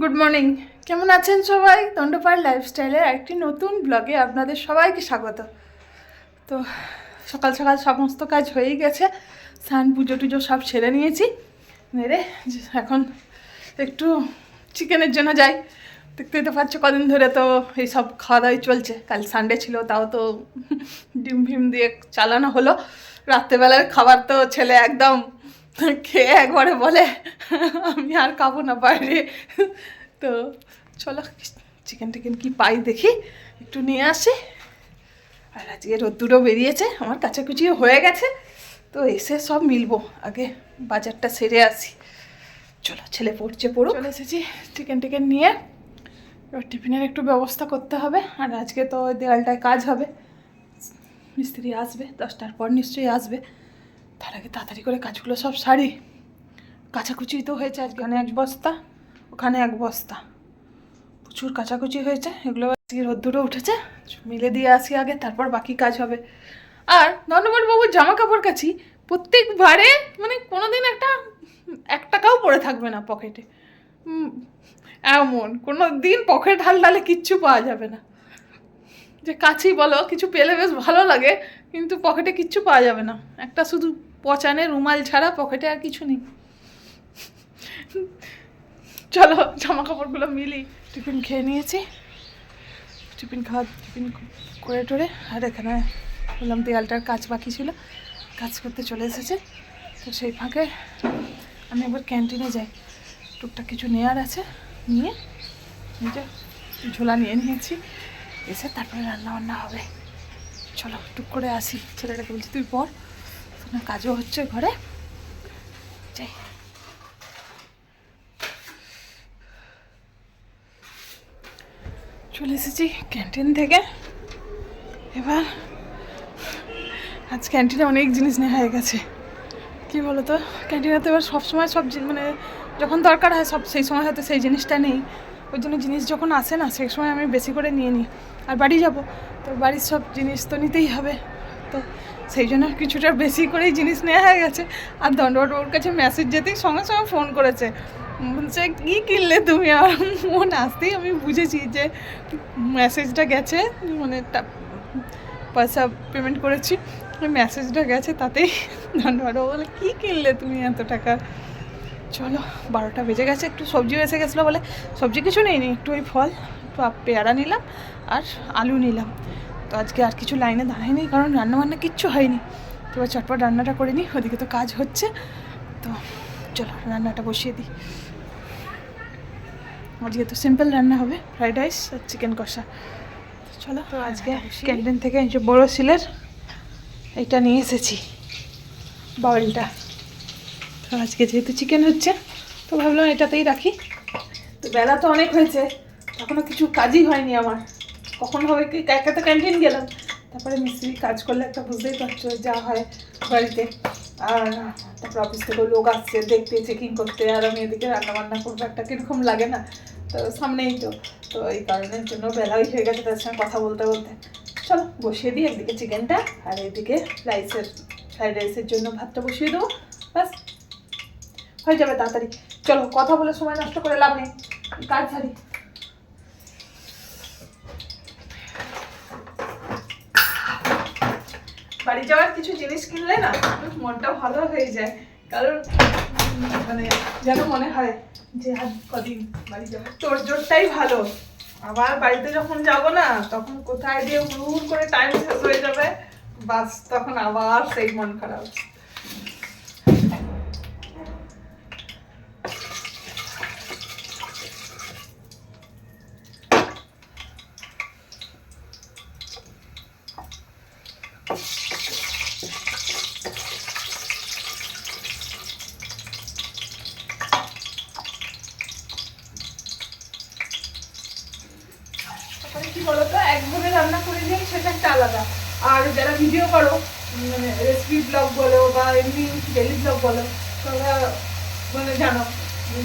Good morning কেমন আছেন সবাই? দণ্ডপাড় লাইফস্টাইলের একটি নতুন ব্লগে আপনাদের সবাইকে স্বাগত। তো সকাল সকাল সমস্ত কাজ হয়েই গেছে। স্নান, পুজো টুজো সব ছেড়ে নিয়েছি। মেরে এখন একটু চিকেনের জন্য যাই। দেখতেই তো পাচ্ছ কদিন ধরে তো এই সব খাওয়া দাওয়াই চলছে। কাল সানডে ছিল, তাও তো ডিম ফিম দিয়ে চালানো হলো। রাত্রেবেলার খাবার তো ছেলে একদম খেয়ে একবারে বলে, আমি আর খাব না বাইরে। তো চলো চিকেন টিকেন কি পাই দেখি। একটু নিয়ে আসি। আর আজকে রোদ্দুরও বেরিয়েছে, আমার কাছাকুচিও হয়ে গেছে। তো এসে সব মিলবো, আগে বাজারটা সেরে আসি। চলো, ছেলে পড়ছে পড়ো চলে এসেছি চিকেন টিকেন নিয়ে। এবার টিফিনের একটু ব্যবস্থা করতে হবে, আর আজকে তো দেওয়ালটায় কাজ হবে। মিস্ত্রি আসবে, দশটার পর নিশ্চয়ই আসবে। তার আগে তাড়াতাড়ি করে কাজগুলো সব সারি। কাচাকুচি তো হয়েছে আজখানে এক বস্তা, ওখানে এক বস্তা। প্রচুর কাচাকুচি হয়েছে, এগুলো আজকে রোদ্দুরে উঠেছে। মিলে দিয়ে আসি আগে, তারপর বাকি কাজ হবে। আর ধন্যবাদ বাবুর জামা কাপড় কাছি প্রত্যেকবারে মানে কোনোদিন একটা, এক টাকাও পড়ে থাকবে না পকেটে। এমন কোনো দিন পকেট ঢাললে কিচ্ছু পাওয়া যাবে না। যে কাছি বলো, কিছু পেলে বেশ ভালো লাগে, কিন্তু পকেটে কিচ্ছু পাওয়া যাবে না। একটা শুধু পচানে রুমাল ছাড়া পকেটে আর কিছু নেই। চলো জামা কাপড়গুলো মিলি। টিফিন খেয়ে নিয়েছি। টিফিন খাওয়া, টিফিন করে টোরে। আর এখানে বললাম দেয়ালটার কাজ বাকি ছিল। কাজ করতে চলে এসেছে। তো সেই ফাঁকে আমি একবার ক্যান্টিনে যাই। টুকটাক কিছু নেওয়ার আছে নিয়ে। নিজে ঝোলা নিয়ে নিয়েছি। এসে তারপরে রান্না বান্না হবে। চলো, টুক করে আসি। ছেলেটাকে বলছি, তুই পর কাজও হচ্ছে ঘরে। যাই। চলে এসেছি ক্যান্টিন থেকে। এবার আজ ক্যান্টিনে অনেক জিনিস নেওয়া হয়ে গেছে। কি বলো তো ক্যান্টিনে তো এবার সবসময় সব মানে যখন দরকার হয় সব সেই সময় হয়তো সেই জিনিসটা নেই। ওই জন্য জিনিস যখন আসে না, সেই সময় আমি বেশি করে নিয়ে নিই। আর বাড়ি যাব, তো বাড়ির সব জিনিস তো নিতেই হবে। তো সেই জন্য কিছুটা বেশি করেই জিনিস নেওয়া হয়ে গেছে। আর দণ্ডবট ওর কাছে মেসেজ যেতেই সঙ্গে সঙ্গে ফোন করেছে। বলছে, কী কিনলে তুমি? আর মন আসতেই আমি বুঝেছি যে মেসেজটা গেছে মানে পয়সা পেমেন্ট করেছি। মেসেজটা গেছে, তাতেই ধন্যবাদ বলে, কী কিনলে তুমি এত টাকা? চলো, বারোটা বেজে গেছে, একটু সবজি এসে গেছিল বলে। সবজি কিছু নেই একটু ওই ফল একটু পেয়ারা নিলাম আর আলু নিলাম। তো আজকে আর কিছু লাইনে দাঁড়ায়নি কারণ রান্নাবান্না কিচ্ছু হয়নি। তো এবার চটপট রান্নাটা করে নিই ওদিকে তো কাজ হচ্ছে। তো চলো রান্নাটা বসিয়ে দিই। আজকে তো সিম্পল রান্না হবে ফ্রাইড রাইস আর চিকেন কষা। চলো তো আজকে ক্যান্টিন থেকে যে বড়ো সিলের এইটা নিয়ে এসেছি বাউলটা। তো আজকে যেহেতু চিকেন হচ্ছে তো ভাবলাম এটাতেই রাখি। তো বেলা তো অনেক হয়েছে এখনও কিছু কাজই হয়নি আমার। কখন হবে কি? একাতে ক্যান্টিন গেলাম। তারপরে মিস্ত্রি কাজ করলে একটা বুঝতেই পারছ যা হয় বাড়িতে। আর তারপর অফিস থেকে লোক আসছে, দেখতে চেকিং করতে। আর আমি এদিকে রান্না বান্না করব একটা কীরকম লাগে না। তো সামনেই তো। তো এই কারণের জন্য বেলাই হয়ে গেছে তার সঙ্গে কথা বলতে বলতে। চলো, বসিয়ে দিই একদিকে চিকেনটা আর এদিকে রাইসের ফ্রাইড রাইসের জন্য ভাতটা বসিয়ে দেবো। ব্যাস। হয়ে যাবে তাড়াতাড়ি। চলো, কথা বলে সময় নষ্ট করে লাভ নেই। কাজ ছাড়ি বাড়ি যাওয়ার কিছু জিনিস কিনলে না মনটা ভালো হয়ে যায়। কারণ মানে যেন মনে হয় যে আর কদিন বাড়ি যাব। তোর জোরটাই ভালো। আবার বাড়িতে যখন যাব না, তখন কোথায় দিয়ে হুড় করে টাইম শেষ হয়ে যাবে, বাস তখন আবার সেই মন খারাপ। তারপরে কি বলতো একভাবে রান্না করে যাই সেটা একটা আলাদা। আর যারা ভিডিও করো মানে রেসিপি ব্লগ বলো বা এমনি ডেলি ব্লগ বলো, তোমরা মানে জানো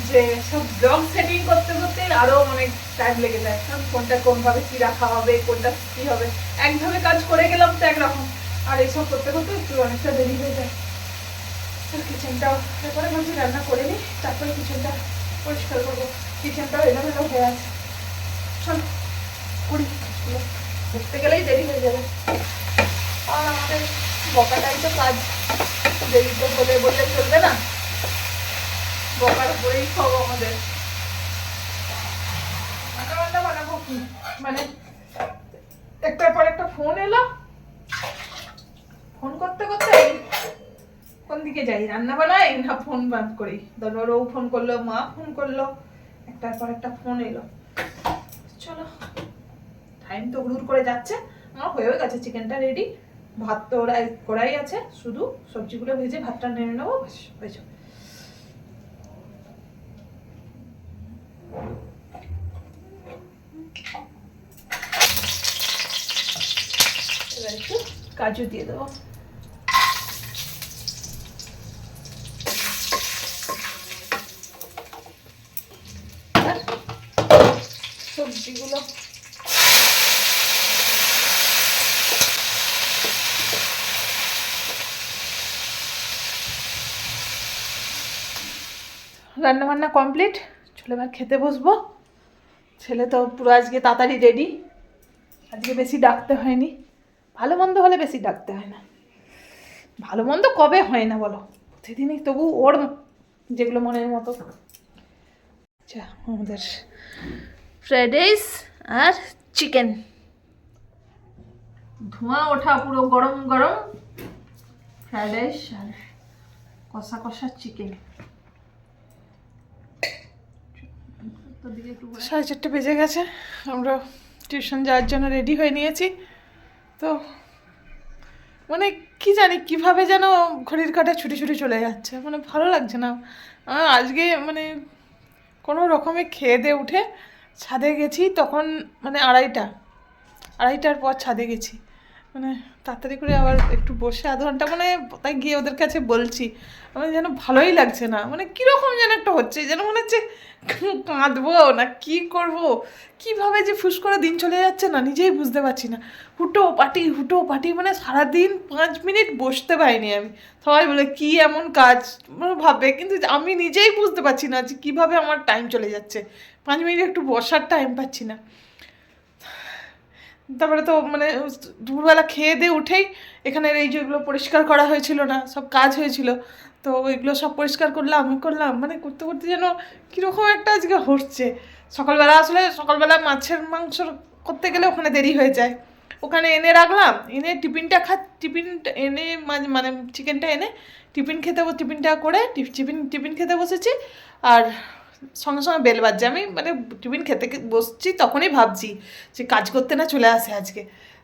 যে সব ব্লগ সেটিং করতে করতে আরও অনেক টাইম লেগে যায়। কারণ কোনটা কোনভাবে কি রাখা হবে, কোনটা কি হবে? একভাবে কাজ করে গেলাম তো একরকম। আর এইসব করতে করতে একটু অনেকটা দেরি হয়ে যায়। কিচেনটাও তারপরে ভাবছি রান্না করে নিই, তারপরে কিচেনটা পরিষ্কার করব। কিচেনটাও এলোমেলো হয়ে আছে। চল। কাজগুলো। গেলেই দেরি হয়ে যাবে। আর আমাদের বকাটাই তো কাজ। দেরি তো বলে বললে চলবে না। বকার উপরেই সব আমাদের। রান্না বানাবো মানে একটার পর একটা ফোন এলো। ফোন করতে করতে কোন দিকে যাই? রান্না বানাই না ফোন বাদ করি? ধরো ফোন করল, মা ফোন করল। একটার পর একটা ফোন এলো। চলো। টাইম তো হুড় করে যাচ্ছে। আমার হয়েও গেছে চিকেনটা রেডি ভাত তো ওরাই করাই আছে, শুধু সবজিগুলো ভেজে ভাতটা নেড়ে নেব হয়ে যাবে। একটু কাজু দিয়ে দেবো। সবজিগুলো রান্না বান্না কমপ্লিট চলে এবার খেতে বসবো। ছেলে তো পুরো আজকে তাড়াতাড়ি রেডি আজকে বেশি ডাকতে হয়নি। ভালো মন্দ হলে বেশি ডাকতে হয় না। ভালো মন্দ কবে হয় না বলো? প্রতিদিনই তবু ওর যেগুলো মনের মতো। আচ্ছা আমাদের ফ্রাইড রাইস আর চিকেন ধোঁয়া ওঠা পুরো গরম গরম। ফ্রাইড রাইস আর কষা কষা চিকেন সাড়ে চারটে বেজে গেছে। আমরা টিউশন যাওয়ার জন্য রেডি হয়ে নিয়েছি। তো মানে কি জানি কীভাবে যেন ঘড়ির কাটা ছুটি ছুটি চলে যাচ্ছে। মানে ভালো লাগছে না। আজকে মানে কোনো রকমে খেয়ে দিয়ে উঠে ছাদে গেছি। তখন মানে আড়াইটা। আড়াইটার পর ছাদে গেছি। মানে তাড়াতাড়ি করে আবার একটু বসে আধ ঘণ্টা মানে তাই গিয়ে ওদের কাছে বলছি। আমার যেন ভালোই লাগছে না। মানে কীরকম যেন একটা হচ্ছে, যেন মনে হচ্ছে কাঁদবো না কি করব? কীভাবে যে ফুস করে দিন চলে যাচ্ছে না, নিজেই বুঝতে পারছি না। হুটো পাটি হুটো পাটি মানে সারাদিন পাঁচ মিনিট বসতে পারিনি আমি। সবাই বলে, কি এমন কাজ? মানে ভাবে, কিন্তু আমি নিজেই বুঝতে পারছি না যে কীভাবে আমার টাইম চলে যাচ্ছে। পাঁচ মিনিট একটু বসার টাইম পাচ্ছি না। তারপরে তো মানে দুপুরবেলা খেয়ে দিয়ে উঠেই এখানের এই যেগুলো পরিষ্কার করা হয়েছিল না, সব কাজ হয়েছিল, তো ওইগুলো সব পরিষ্কার করলাম, আমি করলাম মানে করতে করতে যেন কীরকম একটা আজকে হচ্ছে। সকালবেলা আসলে সকালবেলা মাছের মাংস করতে গেলে ওখানে দেরি হয়ে যায়। ওখানে এনে রাখলাম, এনে টিফিনটা খা, টিফিন এনে মানে চিকেনটা এনে টিফিন খেতে টিফিনটা করে টিফ- টিফিন টিফিন খেতে বসেছি। আর সঙ্গে সঙ্গে বেল বাজছে। আমি মানে টিফিন খেতে বসছি তখনই ভাবছি যে কাজ করতে না চলে আসে আজকে।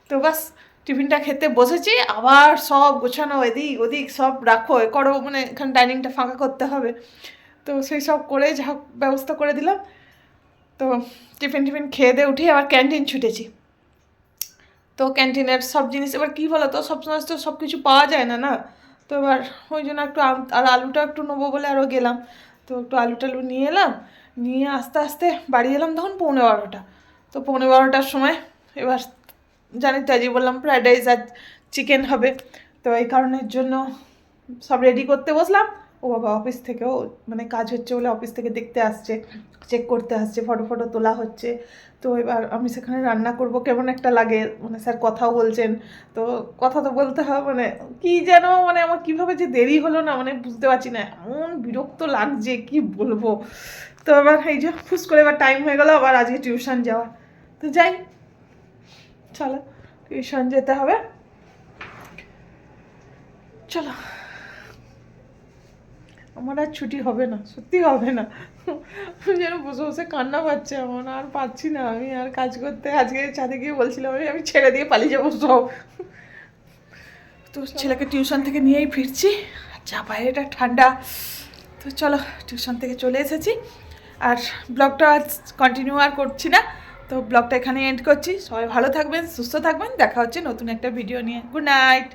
তো বাস টিফিনটা খেতে বসেছি, আবার সব গোছানো এদিক ওদিক সব রাখো, এ করো মানে এখানে ডাইনিংটা ফাঁকা করতে হবে। তো সেই সব করে যা ব্যবস্থা করে দিলাম। তো টিফিন টিফিন খেয়ে দিয়ে উঠে আবার ক্যান্টিন ছুটেছি। তো ক্যান্টিনের সব জিনিস, এবার কী বলো তো সব সময় তো সব কিছু পাওয়া যায় না না? তো এবার ওই জন্য একটু আর আলুটা একটু নেব বলে আরও গেলাম। তো একটু আলু টালু নিয়ে এলাম, নিয়ে আস্তে আস্তে বাড়ি এলাম তখন পৌনে বারোটা। তো পৌনে বারোটার সময় এবার জানি তো বললাম ফ্রায়েড রাইস আর চিকেন হবে। তো এই কারণের জন্য সব রেডি করতে বসলাম। ও বাবা অফিস থেকেও মানে কাজ হচ্ছে বলে অফিস থেকে দেখতে আসছে চেক করতে আসছে ফটো ফটো তোলা হচ্ছে। তো এবার আমি সেখানে রান্না করব, কেমন একটা লাগে? মানে স্যার কথাও বলছেন। তো কথা তো বলতে হবে মানে কি যেন মানে আমার কীভাবে যে দেরি হলো না মানে বুঝতে পারছি না, এমন বিরক্ত লাগছে, কি বলব? তো এবার এই যে ফুস করে এবার টাইম হয়ে গেল, আবার আজকে টিউশন যাওয়া তো যাই, চলো টিউশন যেতে হবে। চলো। আমার আর ছুটি হবে না, সত্যি হবে না। যেন বসে বসে কান্না পাচ্ছে আমার, আর পাচ্ছি না আমি আর কাজ করতে। আজকে ছাদে গিয়ে বলছিলাম আমি ছেড়ে দিয়ে পালিয়ে যাব সব। তো ছেলেকে টিউশন থেকে নিয়েই ফিরছি, যা বাইরেটা ঠান্ডা। তো চলো টিউশন থেকে চলে এসেছি। আর ব্লগটা কন্টিনিউ আর করছি না। তো ব্লগটা এখানে এন্ড করছি। সবাই ভালো থাকবেন, সুস্থ থাকবেন। দেখা হচ্ছে নতুন একটা ভিডিও নিয়ে। Good night